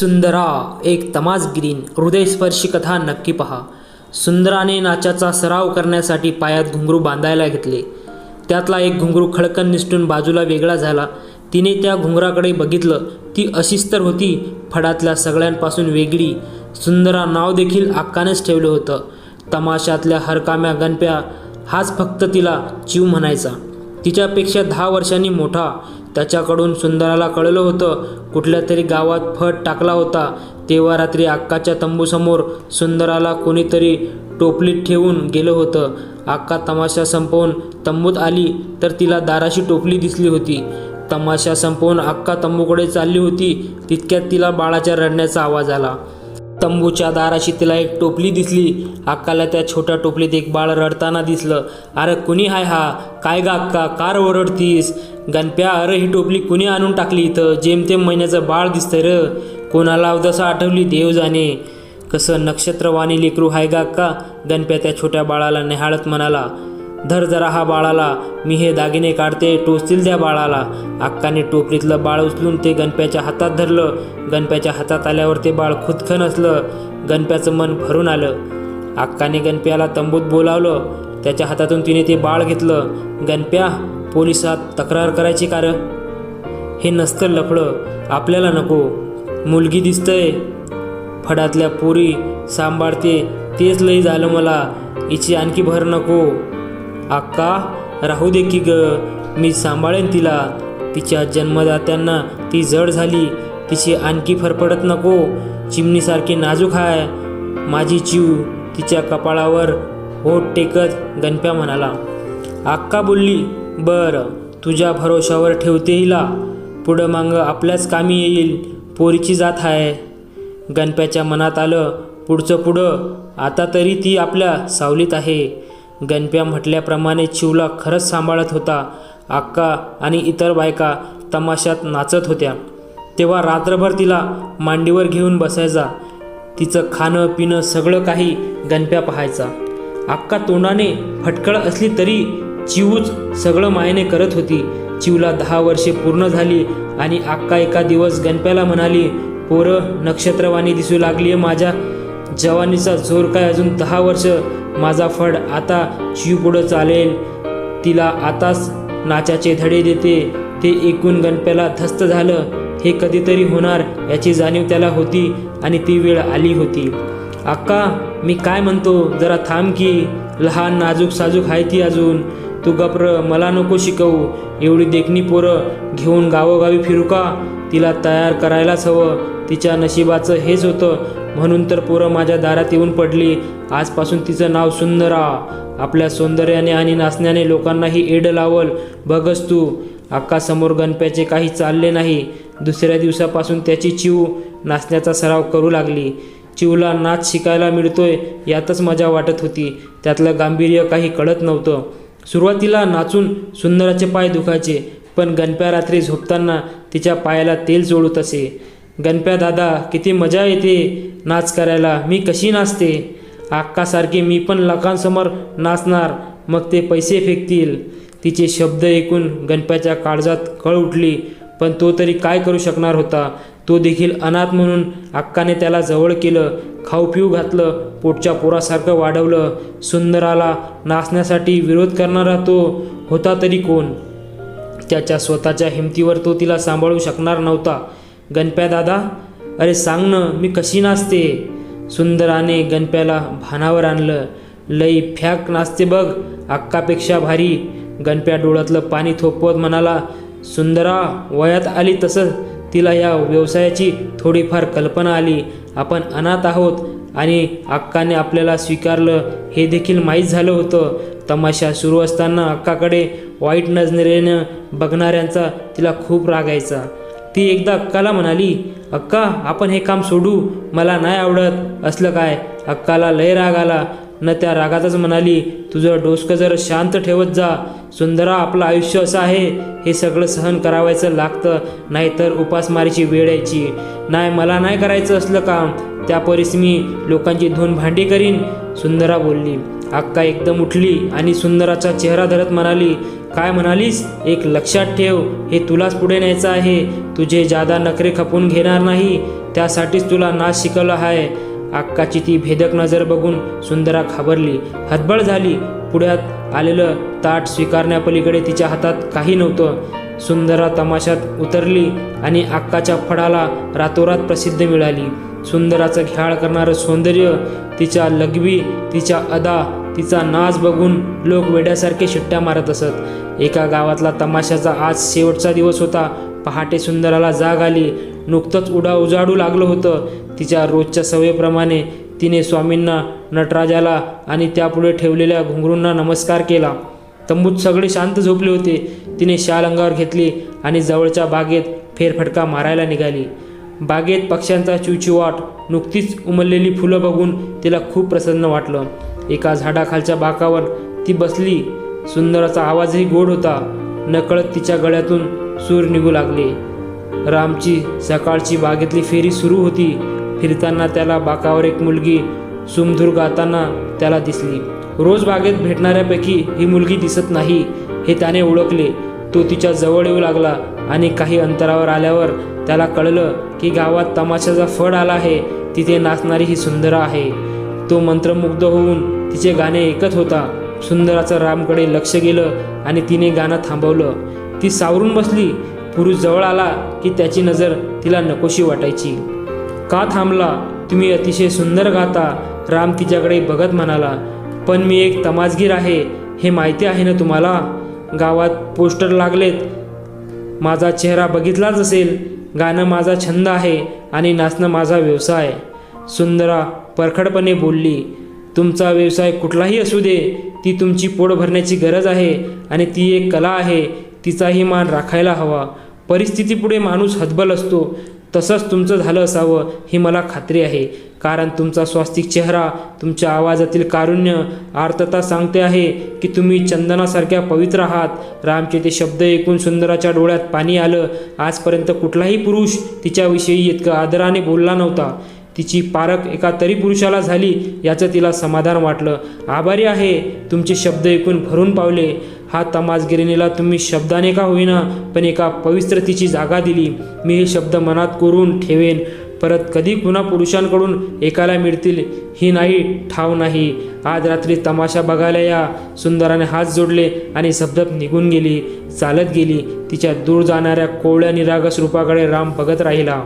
सुंदरा एक तमासगिरीन हृदयस्पर्शी कथा नक्की पहा. सुंदराने नाचाचा सराव करण्यासाठी पायात घुंगरू बांधायला घेतले. त्यातला एक घुंगरू खळकन निसटून बाजूला वेगळा झाला. तिने त्या घुंगराकडे बघितलं. ती अशीच तर होती फडातल्या सगळ्यांपासून वेगळी. सुंदरा नाव देखील आक्कानेच ठेवलं होतं. तमाशातल्या हरकाम्या गणप्या हाच फक्त तिला जीव म्हणायचा. तिच्यापेक्षा दहा वर्षांनी मोठा. त्याच्याकडून सुंदराला कळलं होतं. कुठल्या तरी गावात फट टाकला होता. तेव्हा रात्री अक्काच्या तंबूसमोर सुंदराला कोणीतरी टोपलीत ठेवून गेलं होतं. अक्का तमाशा संपवून तंबूत आली तर तिला दाराशी टोपली दिसली होती. तमाशा संपवून अक्का तंबूकडे चालली होती. तितक्यात तिला बाळाच्या रडण्याचा आवाज आला. तंबूच्या दाराशी तिला एक टोपली दिसली. अक्काला त्या छोट्या टोपलीत एक बाळ रडताना दिसलं. अरे कुणी हाय हा? काय गा अक्का? कार ओरडतीस? गणप्या अरे ही टोपली कुणी आणून टाकली इथं? जेमतेम महिन्याचं बाळ दिसतंय र. कोणाला अवदसं आठवली? देव जाणे. कसं नक्षत्रवाणी लेकरू हाय गा अक्का? गणप्या त्या छोट्या बाळाला निहाळत म्हणाला. धर जरा हा बाळाला. मी हे दागिने काढते टोचतील द्या बाळाला. अक्काने टोपलीतलं बाळ उचलून ते गणप्याच्या हातात धरलं. गणप्याच्या हातात आल्यावर ते बाळ खुदखन असलं. गणप्याचं मन भरून आलं. अक्काने गणप्याला तंबूत बोलावलं. त्याच्या हातातून तिने ते बाळ घेतलं. गणप्या पोलिसात तक्रार करायची कार हे नसतं लफडं. आपल्याला नको. मुलगी दिसतंय. फडातल्या पोरी सांभाळते. तेच लई झालं मला. हिची आणखी भर नको. अक्का राहू दे की ग. मी सांभाळेन तिला. तिच्या जन्मदात्यांना ती जड झाली. तिची आणखी फरफडत नको. चिमणीसारखी नाजूक आहे माझी जीव तिच्या कपाळावर होठ टेकत गणप्या म्हणाला अक्का बोलली बरं तुझ्या भरोशावर ठेवते हिला. पुढं मागं आपल्याच कामी येईल. पोरीची जात आहे गणप्याच्या मनात आलं पुढचं पुढं. आता तरी ती आपल्या सावलीत आहे. गणप्या म्हटल्याप्रमाणे चिवला खरंच सांभाळत होता. अक्का आणि इतर बायका तमाशात नाचत होत्या. तेव्हा रात्रभर तिला मांडीवर घेऊन बसायचा. तिचं खाणं पिणं सगळं काही गणप्या पाहायचा. अक्का तोंडाने फटकळ असली तरी चिवूच सगळं मायने करत होती. चिवला दहा वर्षे पूर्ण झाली आणि अक्का एका दिवस गणप्याला म्हणाली पोरं नक्षत्रवाणी दिसू लागली आहे माझ्या. जवानीचा जोर काय अजून दहा वर्ष माझा फड आता शिवपुढं चालेल. तिला आताच नाचाचे धडे देते. ते ऐकून गणप्याला धस्त झालं. हे कधीतरी होणार याची जाणीव त्याला होती आणि ती वेळ आली होती. अक्का मी काय म्हणतो? जरा थांब की. लहान नाजूक साजूक आहे ती अजून. तू गप्र मला नको शिकवू. एवढी देखणी पोरं घेऊन गावोगावी फिरू का? तिला तयार करायलाच हवं. तिच्या नशिबाचं हेच होतं. म्हणून तर पोरं माझ्या दारात येऊन पडली. आजपासून तिचं नाव सुंदरा. आपल्या सौंदर्याने आणि नाचण्याने लोकांनाही एड लावल. बघस तू अक्कासमोर गणप्याचे काही चालले नाही. दुसऱ्या दिवसापासून त्याची चिव नाचण्याचा सराव करू लागली. चिवला नाच शिकायला मिळतोय यातच मजा वाटत होती. त्यातलं गांभीर्य काही कळत नव्हतं. सुरुवातीला नाचून सुंदराचे पाय दुखायचे पण गणप्या रात्री झोपताना तिच्या पायाला तेल जोडत असे. गणप्या दादा किती मजा येते नाच करायला. मी कशी नाचते? आक्कासारखी मी पण लोकांसमोर नाचणार. मग ते पैसे फेकतील. तिचे शब्द ऐकून गणप्याच्या काळजात कळ उठली. पण तो तरी काय करू शकणार होता? तो देखील अनाथ म्हणून अक्काने त्याला जवळ केलं. खाऊ पिऊ घातलं. पोटच्या पोरासारखं वाढवलं. सुंदराला नाचण्यासाठी विरोध करणारा तो होता तरी कोण? त्याच्या स्वतःच्या हिमतीवर तो तिला सांभाळू शकणार नव्हता. गणप्या दादा अरे सांग ना मी कशी नाचते? सुंदराने गणप्याला भानावर आणलं. लई फॅक नाचते बघ अक्कापेक्षा भारी. गणप्या डोळ्यातलं पाणी थोपवत म्हणाला सुंदरा वयात आली तसं. तिला या व्यवसायाची थोडीफार कल्पना आली. आपण अनाथ आहोत आणि अक्काने आपल्याला स्वीकारलं हे देखील माहीत झालं होतं. तमाशा सुरू असताना अक्काकडे वाईट नजरेनं बघणाऱ्यांचा तिला खूप राग यायचा. ती एकदा अक्काला म्हणाली अक्का आपण हे काम सोडू मला नाही आवडत. असलं काय? अक्काला लय राग आला. न त्या रागातच म्हणाली तुझं डोसकं जर शांत ठेवत जा. सुंदरा आपलं आयुष्य असं आहे. हे सगळं सहन करावायचं लागतं नाहीतर उपासमारीची वेळ यायची. नाही मला नाही करायचं असलं काम. त्यापरीस मी लोकांची धून भांडी करीन. सुंदरा बोलली अक्का एकदम उठली आणि सुंदराचा चेहरा धरत म्हणाली काय म्हणालीस? एक लक्षात ठेव हे तुलाच पुढे न्यायचं आहे. तुझे जादा नखरे खपून घेणार नाही त्यासाठीच तुला नाच शिकवला आहे. अक्काची ती भेदक नजर बघून सुंदरा घाबरली. हतबळ झाली. पुढ्यात आलेलं ताट स्वीकारण्यापलीकडे तिच्या हातात काही नव्हतं. सुंदरा तमाशात उतरली आणि अक्काच्या फडाला रातोरात प्रसिद्ध मिळाली. सुंदराचं घ्याळ करणारं सौंदर्य तिच्या लघवी तिच्या अदा तिचा नाच बघून लोक वेड्यासारखे शिट्ट्या मारत असत. एका गावातला तमाशाचा आज शेवटचा दिवस होता. पहाटे सुंदराला जाग आली. नुकतंच उडा उजाडू लागलं होतं. तिच्या रोजच्या सवयीप्रमाणे तिने स्वामींना नटराजाला आणि त्यापुढे ठेवलेल्या घुंगरूंना नमस्कार केला. तंबूत सगळे शांत झोपले होते. तिने शाल अंगावर घेतली आणि जवळच्या बागेत फेरफटका मारायला निघाली. बागेत पक्ष्यांचा चिवचिवाट नुकतीच उमललेली फुलं बघून तिला खूप प्रसन्न वाटलं. एका झाडाखालच्या बाकावर ती बसली. सुंदराचा आवाजही गोड होता. नकळत तिच्या गळ्यातून सूर निघू लागले. रामची सकाळची बागेतली फेरी सुरू होती. फिरताना त्याला बाकावर एक मुलगी सुमधूर गाताना त्याला दिसली. रोज बागेत भेटणाऱ्यापैकी ही मुलगी दिसत नाही हे त्याने ओळखले. तो तिच्या जवळ येऊ लागला आणि काही अंतरावर आल्यावर त्याला कळलं की गावात तमाशाचा फड आला आहे तिथे नाचणारी ही सुंदरा आहे. तो मंत्रमुग्ध होऊन तिचे गाणे ऐकत होता. सुंदराचं रामकडे लक्ष गेलं आणि तिने गाणं थांबवलं. ती सावरून बसली. पुरुष जवळ आला की त्याची नजर तिला नकोशी वाटायची. का थांबला? तुम्ही अतिशय सुंदर गाता. राम तिच्याकडे बघत म्हणाला पण मी एक तमासगीर आहे. हे माहिती आहे ना तुम्हाला? गावात पोस्टर लागलेत. माझा चेहरा बघितलाच असेल. गाणं माझा छंद आहे आणि नाचणं माझा व्यवसाय. सुंदरा परखडपणे बोलली तुमचा व्यवसाय कुठलाही असू दे ती तुमची पोट भरण्याची गरज आहे आणि ती एक कला आहे तिचाही मान राखायला हवा. परिस्थितीपुढे माणूस हतबल असतो तसंच तुमचं झालं असावं ही मला खात्री आहे. कारण तुमचा स्वास्तिक चेहरा तुमच्या आवाजातील कारुण्य आर्तता सांगते आहे की तुम्ही चंदनासारख्या पवित्र आहात. रामचे ते शब्द ऐकून सुंदराच्या डोळ्यात पाणी आलं. आजपर्यंत कुठलाही पुरुष तिच्याविषयी इतकं आदराने बोलला नव्हता. तिची पारख एका तरी पुरुषाला झाली याचं तिला समाधान वाटलं. आभारी आहे तुमचे शब्द ऐकून भरून पावले. हा तमासगिरीनीला तुम्ही शब्दाने का होईना पण एका पवित्रतेची जागा दिली. मी हे शब्द मनात कोरून ठेवेन. परत कधी कुणा पुरुषांकडून एकाला मिळतील ही नाही ठाव नाही. आज रात्री तमाशा बघायला या. सुंदराने हात जोडले आणि धबधब निघून गेली. चालत गेली. तिच्या दूर जाणाऱ्या कोवळ्या निरागस रूपाकडे राम बघत राहिला.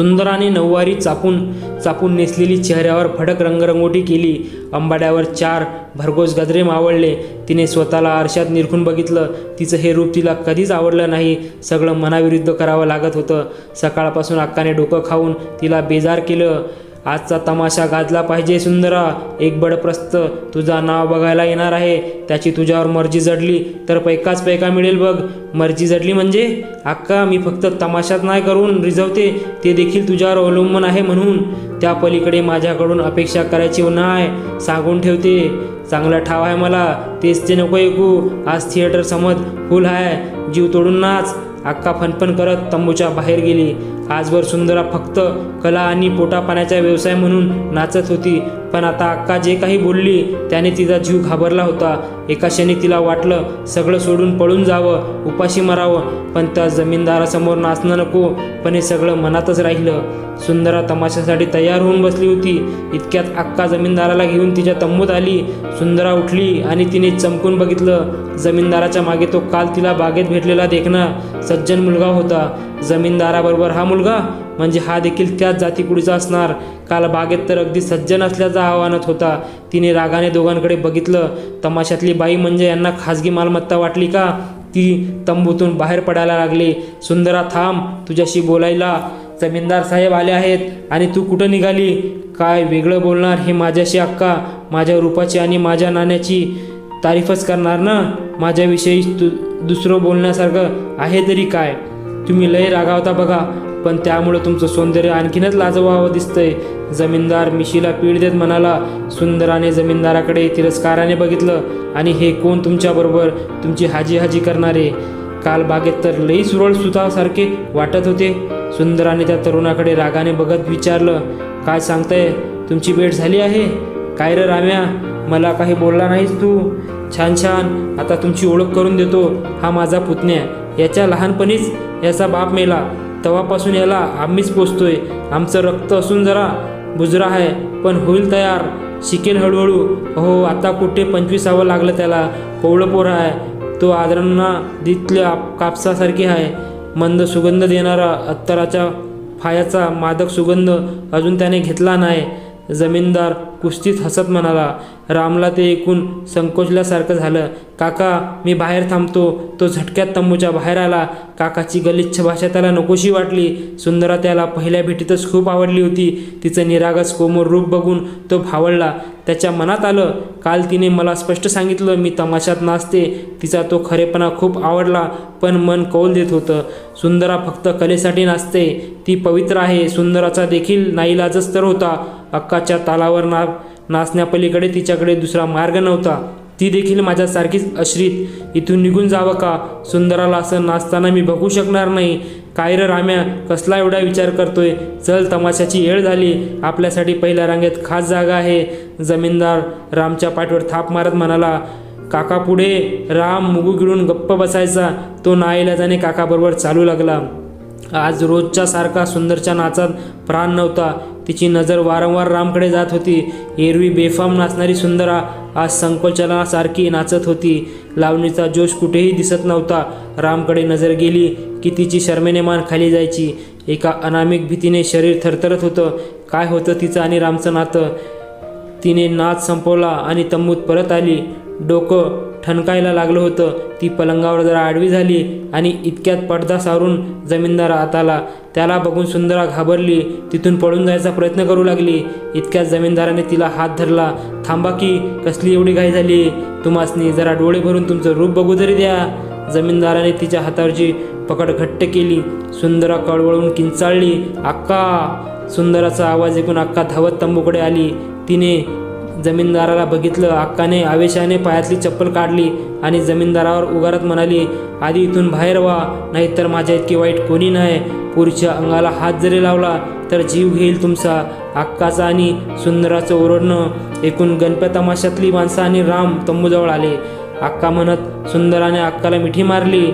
सुंदराने नऊवारी चापून चापून नेसलेली चेहऱ्यावर फडक रंगरंगोटी केली. अंबाड्यावर चार भरघोस गजरे मावळले. तिने स्वतःला आरशात निरखून बघितलं. तिचं हे रूप तिला कधीच आवडलं नाही. सगळं मनाविरुद्ध करावं लागत होतं. सकाळपासून अक्काने डोकं खाऊन तिला बेजार केलं. आजचा तमाशा गाजला पाहिजे सुंदरा. एक बडप्रस्त तुझा नाव बघायला येणार आहे. त्याची तुझ्यावर मर्जी जडली तर पैकाच पैका मिळेल बघ. मर्जी जडली म्हणजे? अक्का मी फक्त तमाशात नाही करून रिझवते. ते देखील तुझ्यावर अवलंबून आहे म्हणून. त्या पलीकडे माझ्याकडून अपेक्षा करायची नाही. सांगून ठेवते. चांगला ठाव आहे मला. तेच ते नको ऐकू. आज थिएटर समज फुल आहे. जीव तोडून नाच अक्का फनफन करत तंबूच्या बाहेर गेली. आजवर सुंदरा फक्त कला आणि पोटापाण्याचा व्यवसाय म्हणून नाचत होती. पण आता अक्का जे काही बोलली त्याने तिचा जीव घाबरला होता. एका क्षणी तिला वाटलं सगळं सोडून पळून जावं उपाशी मरावं. पण त्या जमीनदारासमोर नाचणं नको. पण हे सगळं मनातच राहिलं. सुंदरा तमाशासाठी तयार तयार होऊन बसली होती. इतक्यात अक्का जमीनदाराला घेऊन तिच्या तंबूत आली. सुंदरा उठली आणि तिने चमकून बघितलं. जमीनदाराच्या मागे तो काल तिला बागेत भेटलेला देखणं सज्जन मुलगा होता. जमीनदाराबरोबर हा मुलगा? म्हणजे हा देखील त्याच जातीकुडीचा असणार. काल बागेत तर अगदी सज्जन असल्याचा आव्हानत होता. तिने रागाने दोघांकडे बघितलं. तमाशातली बाई म्हणजे यांना खाजगी मालमत्ता वाटली का? ती तंबूतून बाहेर पडायला लागली. सुंदरा थांब. तुझ्याशी बोलायला जमीनदार साहेब आले आहेत आणि तू कुठं निघाली? काय वेगळं बोलणार हे माझ्याशी अक्का? माझ्या रूपाची आणि माझ्या नाण्याची तारीफच करणार ना? माझ्याविषयी तू दुसरं बोलण्यासारखं आहे तरी काय? तुम्ही लय रागावता बघा. पण त्यामुळं तुमचं सौंदर्य आणखीनच लाजवावं दिसतंय. जमीनदार मिशीला पीड देत म्हणाला सुंदराने जमीनदाराकडे तिरस्काराने बघितलं. आणि हे कोण तुमच्याबरोबर तुमची हाजी हाजी करणारे? काल बागेत तर लई सुरळ सुतासारखे वाटत होते. सुंदराने त्या तरुणाकडे रागाने बघत विचारलं काय सांगताय? तुमची भेट झाली आहे? काय रे राम्या? मला काही बोलला नाहीस तू? छान छान. आता तुमची ओळख करून देतो. हा माझा पुतण्या. याच्या लहानपणीच याचा बाप मेला. तवापासून याला आम्हीच पोचतोय आमचं रक्त असून जरा बुजरा आहे पण होईल तयार. शिकेल हळूहळू. हो आता कुठे पंचवीसावं लागलं त्याला. कोवळं पोरं आहे. तो आदरांना दितल्या कापसासारखी आहे. मंद सुगंध देणारा अत्तराच्या फायाचा मादक सुगंध अजून त्याने घेतला नाही. जमीनदार कुस्तीत हसत म्हणाला रामला ते ऐकून संकोचल्यासारखं झालं. काका मी बाहेर थांबतो. तो झटक्यात तंबूच्या बाहेर आला. काकाची गलिच्छ भाषा त्याला नकोशी वाटली. सुंदरा त्याला पहिल्या भेटीतच खूप आवडली होती. तिचं निरागस कोमोर रूप बघून तो भावळला. त्याच्या मनात आलं काल तिने मला स्पष्ट सांगितलं मी तमाशात नाचते तिचा तो खरेपणा खूप आवडला पण मन कौल देत होतं. सुंदरा फक्त कलेसाठी नाचते ती पवित्र आहे सुंदराचा देखील नाईलाजच तर होता. अक्काच्या तालावर ना नाचण्यापलीकडे तिच्याकडे दुसरा मार्ग नव्हता. ती देखील माझ्यासारखीच अश्रित. इथून निघून जावं का? सुंदराला असं नाचताना मी बघू शकणार नाही. काय र राम्या कसला एवढा विचार करतोय? चल तमाशाची येळ झाली. आपल्यासाठी पहिल्या रांगेत खास जागा आहे. जमीनदार रामच्या पाठीवर थाप मारत म्हणाला काका पुढे राम मुगू गिळून गप्प बसायचा. तो नाईलाजाने काकाबरोबर चालू लागला. आज रोजच्या सारखा सुंदरच्या नाचात प्राण नव्हता. तिची नजर वारंवार रामकडे जात होती. एरवी बेफाम नाचणारी सुंदरा आज संकोचनासारखी नाचत होती. लावणीचा जोश कुठेही दिसत नव्हता. रामकडे नजर गेली की तिची शर्मेने मान खाली जायची. एका अनामिक भीतीने शरीर थरथरत होतं. काय होतं तिचं आणि रामचं नातं? तिने नाच संपवला आणि तंबूत परत आली. डोकं ठणकायला लागलं होतं. ती पलंगावर जरा आडवी झाली आणि इतक्यात पडदा सारून जमीनदार आत आला. त्याला बघून सुंदरा घाबरली. तिथून पळून जायचा प्रयत्न करू लागली. इतक्यात जमीनदाराने तिला हात धरला. थांबा की कसली एवढी घाई झाली? तुम्हासनी जरा डोळे भरून तुमचं रूप बघू जरी द्या. जमीनदाराने तिच्या हातावरची पकड घट्ट केली. सुंदरा कळवळून किंचाळली. अक्का! सुंदराचा आवाज ऐकून अक्का धावत तंबूकडे आली. तिने जमीनदाराला बघितलं. अक्काने आवेशाने पायातली चप्पल काढली आणि जमीनदारावर उगारत म्हणाली आधी इथून बाहेर व्हा नाहीतर माझ्या इतकी वाईट कोणी नाही. पुरीच्या अंगाला हात जरी लावला तर जीव घेईल तुमचा अक्काचा आणि सुंदराचं ओरडणं एकूण गणपती तमाशातली माणसं आणि राम तंबूजवळ आले. अक्का म्हणत सुंदराने अक्काला मिठी मारली.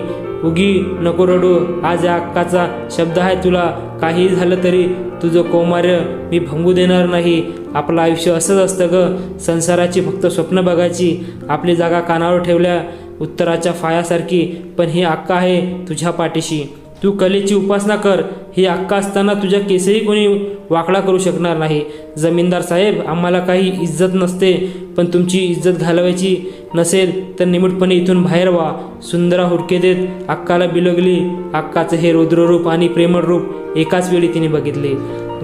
उगी नको रडू. आज या अक्काचा शब्द आहे तुला. काही झालं तरी तुझं कौमार्य मी भंगू देणार नाही. आपलं आयुष्य असंच असतं ग. संसाराची फक्त स्वप्न बघायची. आपली जागा कानावर ठेवल्या उत्तराच्या फायासारखी. पण ही अक्का आहे तुझ्या पाठीशी. तू कलेची उपासना कर. ही हक्क असताना तुझ्या केसही कोणी वाकडा करू शकणार नाही. जमीनदार साहेब आम्हाला काही इज्जत नसते पण तुमची इज्जत घालवायची नसेल तर निमूटपणे इथून बाहेर व्हा. सुंदरा हुडके देत अक्काला बिलगली. अक्काचं हे रुद्ररूप आणि प्रेमळ रूप एकाच वेळी तिने बघितले.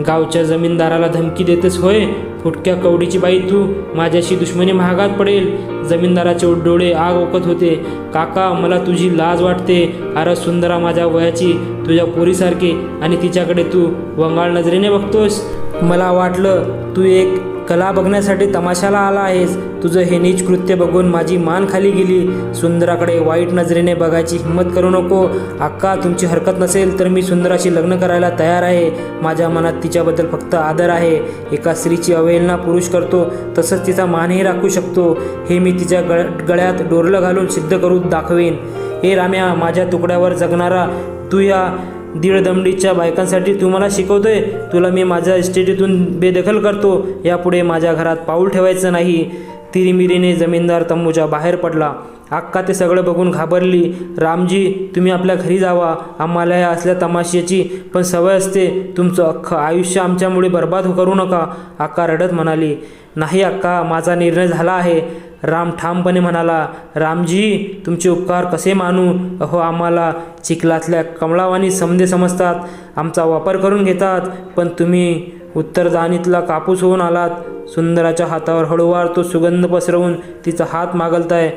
गावच्या जमीनदाराला धमकी देतेस होय? फुटक्या कवडीची बाई तू. माझ्याशी दुश्मनी महागात पडेल. जमीनदाराचे डोळे आग ओकत होते. काका मला तुझी लाज वाटते. अरे सुंदरा माझ्या वयाची तुझ्या पोरीसारखी आणि तिच्याकडे तू वंगाळ नजरेने बघतोस मला वाटलं तू एक कला बघण्यासाठी तमाशाला आला आहेस. तुझं हे नीच कृत्य बघून माझी मान खाली गेली. सुंदराकडे वाईट नजरेने बघायची हिंमत करू नको. अक्का तुमची हरकत नसेल तर मी सुंदराशी लग्न करायला तयार आहे. माझ्या मनात तिच्याबद्दल फक्त आदर आहे. एका स्त्रीची अवहेलना पुरुष करतो तसंच तिचा मानही राखू शकतो. हे मी तिच्या गळ गळ्यात डोरलं घालून सिद्ध करून दाखवेन. हे राम्या माझ्या तुकड्यावर जगणारा तू या दीडदमडीच्या बायकांसाठी तू मला शिकवतोय. तुला मी माझ्या इस्टेटीतून बेदखल करतो. यापुढे माझ्या घरात पाऊल ठेवायचं नाही. तिरीमिरीने जमीनदार तंबूच्या बाहेर पडला. अक्का ते सगळं बघून घाबरली. रामजी तुम्ही आपल्या घरी जावा. आम्हाला या असल्या तमाशाची पण सवय असते. तुमचं अख्खं आयुष्य आमच्यामुळे बर्बाद करू नका. अक्का रडत म्हणाली नाही अक्का माझा निर्णय झाला आहे. राम ठामपणे म्हणाला रामजी तुमचे उपकार कसे मानू? अहो आम्हाला चिखलातल्या कमळावानी समजे समजतात. आमचा वापर करून घेतात पण तुम्ही उत्तरदानीतला कापूस होऊन आलात. सुंदराच्या हातावर हळूवार तो सुगंध पसरवून तिचा हात मागलताय.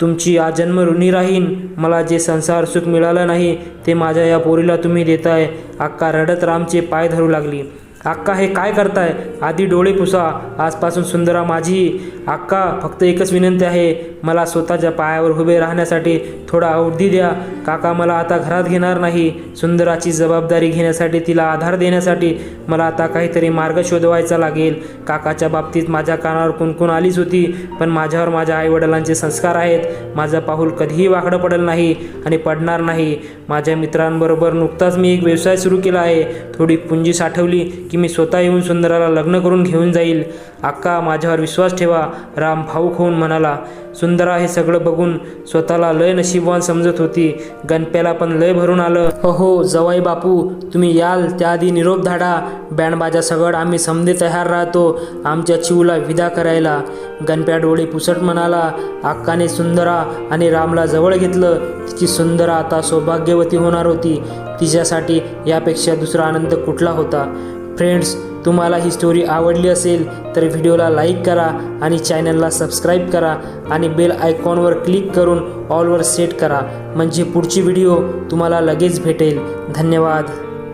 तुमची आजन्म ऋणी राहीन. मला जे संसार सुख मिळालं नाही ते माझ्या या पोरीला तुम्ही देताय. अक्का रडत रामचे पाय धरू लागली. अक्का हे काय करताय? आधी डोळे पुसा. आजपासून सुंदरा माझी. अक्का फक्त एकच विनंती आहे. मला स्वतःच्या पायावर उभे राहण्यासाठी थोडा अवधी द्या. काका मला आता घरात घेणार नाही. सुंदराची जबाबदारी घेण्यासाठी तिला आधार देण्यासाठी मला आता काहीतरी मार्ग शोधवायचा लागेल. काकाच्या बाबतीत माझ्या कानावर कुणकुण आलीच होती पण माझ्यावर माझ्या आईवडिलांचे संस्कार आहेत. माझं पाऊल कधीही वाकडं पडलं नाही आणि पडणार नाही. माझ्या मित्रांबरोबर नुकताच मी एक व्यवसाय सुरू केला आहे. थोडी पुंजी साठवली की मी स्वतः येऊन सुंदराला लग्न करून घेऊन जाईल. अक्का माझ्यावर विश्वास ठेवा राम भाऊक होऊन म्हणाला. सुंदरा हे सगळं बघून. स्वतःला लय नशीबवान समजत होती. गणप्याला पण लय भरून आलं. हो हो जवाई बापू तुम्ही याल. त्याआधी निरोप धाडा. बँडबाजा सगळ आम्ही समधे तयार राहतो. आमच्या चिवला विदा करायला. गणप्या डोळे पुसट म्हणाला अक्काने सुंदरा आणि रामला जवळ घेतलं. तिची सुंदरा आता सौभाग्यवती होणार होती. तिच्यासाठी यापेक्षा दुसरा आनंद कुठला होता? फ्रेंड्स तुम्हाला ही स्टोरी आवडली असेल तर व्हिडिओला लाईक करा आणि चॅनलला सबस्क्राईब करा आणि बेल आयकॉनवर क्लिक करून ऑलवर सेट करा. म्हणजे पुढची व्हिडिओ तुम्हाला लगेच भेटेल. धन्यवाद.